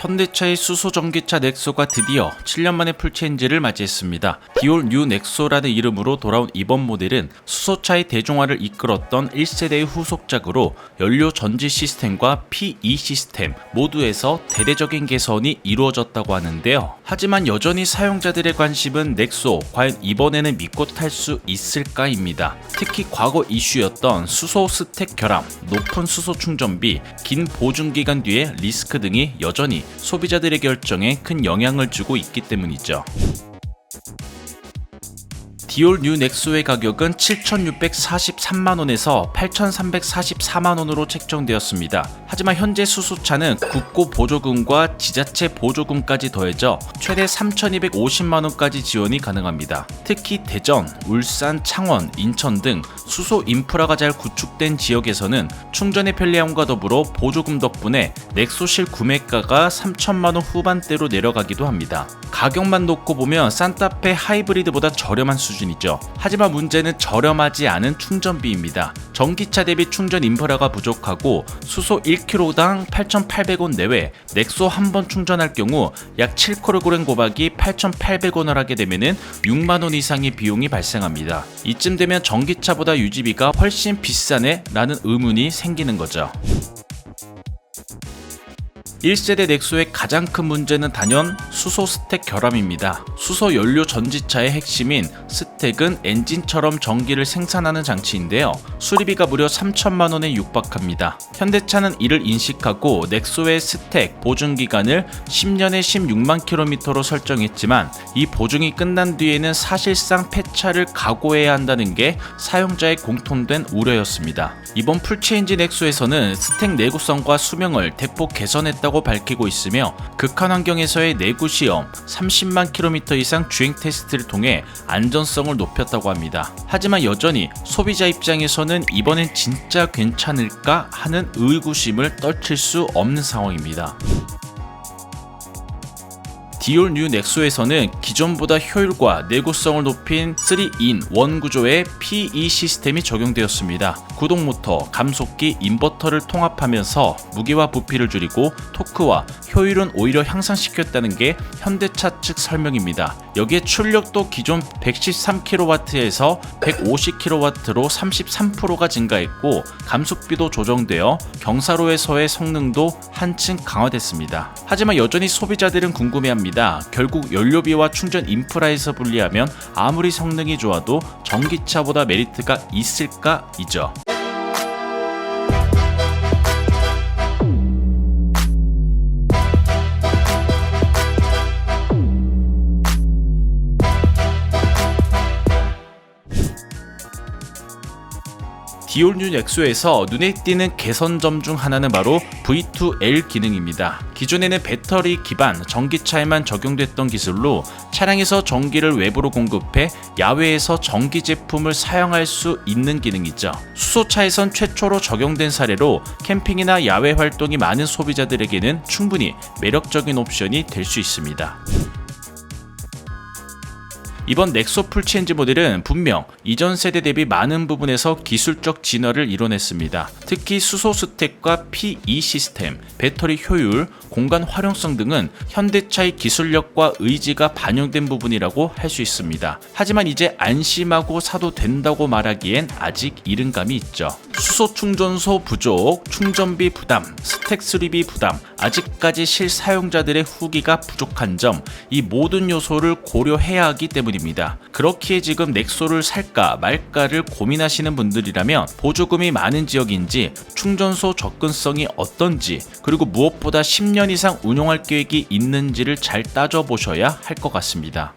현대차의 수소 전기차 넥소가 드디어 7년 만에 풀체인지를 맞이했습니다. 디올 뉴 넥소라는 이름으로 돌아온 이번 모델은 수소차의 대중화를 이끌었던 1세대의 후속작으로 연료 전지 시스템과 P2 시스템 모두에서 대대적인 개선이 이루어졌다고 하는데요. 하지만 여전히 사용자들의 관심은 넥소 과연 이번에는 믿고 탈 수 있을까입니다. 특히 과거 이슈였던 수소 스택 결함, 높은 수소 충전비, 긴 보증 기간 뒤의 리스크 등이 여전히 소비자들의 결정에 큰 영향을 주고 있기 때문이죠. 디올 뉴 넥소의 가격은 7,643만원에서 8,344만원으로 책정되었습니다. 하지만 현재 수소차는 국고 보조금과 지자체 보조금까지 더해져 최대 3,250만원까지 지원이 가능합니다. 특히 대전, 울산, 창원, 인천 등 수소 인프라가 잘 구축된 지역에서는 충전의 편리함과 더불어 보조금 덕분에 넥소실 구매가가 3천만원 후반대로 내려가기도 합니다. 가격만 놓고 보면 산타페 하이브리드보다 저렴한 수준 이죠. 하지만 문제는 저렴하지 않은 충전비입니다. 전기차 대비 충전 인프라가 부족하고 수소 1kg당 8,800원 내외, 넥소 한 번 충전할 경우 약 7kg 고박이 8,800원을 하게 되면은 6만 원 이상의 비용이 발생합니다. 이쯤 되면 전기차보다 유지비가 훨씬 비싸네? 라는 의문이 생기는 거죠. 1세대 넥소의 가장 큰 문제는 단연 수소 스택 결함입니다. 수소 연료 전지차의 핵심인 스택은 엔진처럼 전기를 생산하는 장치인데요. 수리비가 무려 3천만 원에 육박합니다. 현대차는 이를 인식하고 넥소의 스택 보증 기간을 10년에 16만 킬로미터로 설정했지만 이 보증이 끝난 뒤에는 사실상 폐차를 각오해야 한다는 게 사용자의 공통된 우려였습니다. 이번 풀체인지 넥소에서는 스택 내구성과 수명을 대폭 개선했다고 밝히고 있으며 극한 환경에서의 내구 시험 30만 킬로미터 이상 주행 테스트를 통해 안전성을 높였다고 합니다. 하지만 여전히 소비자 입장에서는 이번엔 진짜 괜찮을까 하는 의구심을 떨칠 수 없는 상황입니다. 디올 뉴 넥소에서는 기존보다 효율과 내구성을 높인 3in 1 구조의 PE 시스템이 적용되었습니다. 구동 모터, 감속기, 인버터를 통합하면서 무게와 부피를 줄이고 토크와 효율은 오히려 향상시켰다는 게 현대차 측 설명입니다. 여기에 출력도 기존 113kW에서 150kW로 33%가 증가했고 감속비도 조정되어 경사로에서의 성능도 한층 강화됐습니다. 하지만 여전히 소비자들은 궁금해합니다. 결국 연료비와 충전 인프라에서 분리하면 아무리 성능이 좋아도 전기차보다 메리트가 있을까 이죠. 디올 뉴 엑소에서 눈에 띄는 개선점 중 하나는 바로 V2L 기능입니다. 기존에는 배터리 기반 전기차에만 적용됐던 기술로 차량에서 전기를 외부로 공급해 야외에서 전기 제품을 사용할 수 있는 기능이죠. 수소차에선 최초로 적용된 사례로 캠핑이나 야외 활동이 많은 소비자들에게는 충분히 매력적인 옵션이 될 수 있습니다. 이번 넥소 풀체인지 모델은 분명 이전 세대 대비 많은 부분에서 기술적 진화를 이뤄냈습니다. 특히 수소 스택과 P2 시스템, 배터리 효율, 공간 활용성 등은 현대차의 기술력과 의지가 반영된 부분이라고 할 수 있습니다. 하지만 이제 안심하고 사도 된다고 말하기엔 아직 이른 감이 있죠. 수소 충전소 부족, 충전비 부담, 스택 수리비 부담, 아직까지 실사용자들의 후기가 부족한 점, 이 모든 요소를 고려해야 하기 때문 입니다. 그렇기에 지금 넥소를 살까 말까를 고민하시는 분들이라면 보조금이 많은 지역인지, 충전소 접근성이 어떤지, 그리고 무엇보다 10년 이상 운용할 계획이 있는지를 잘 따져보셔야 할 것 같습니다.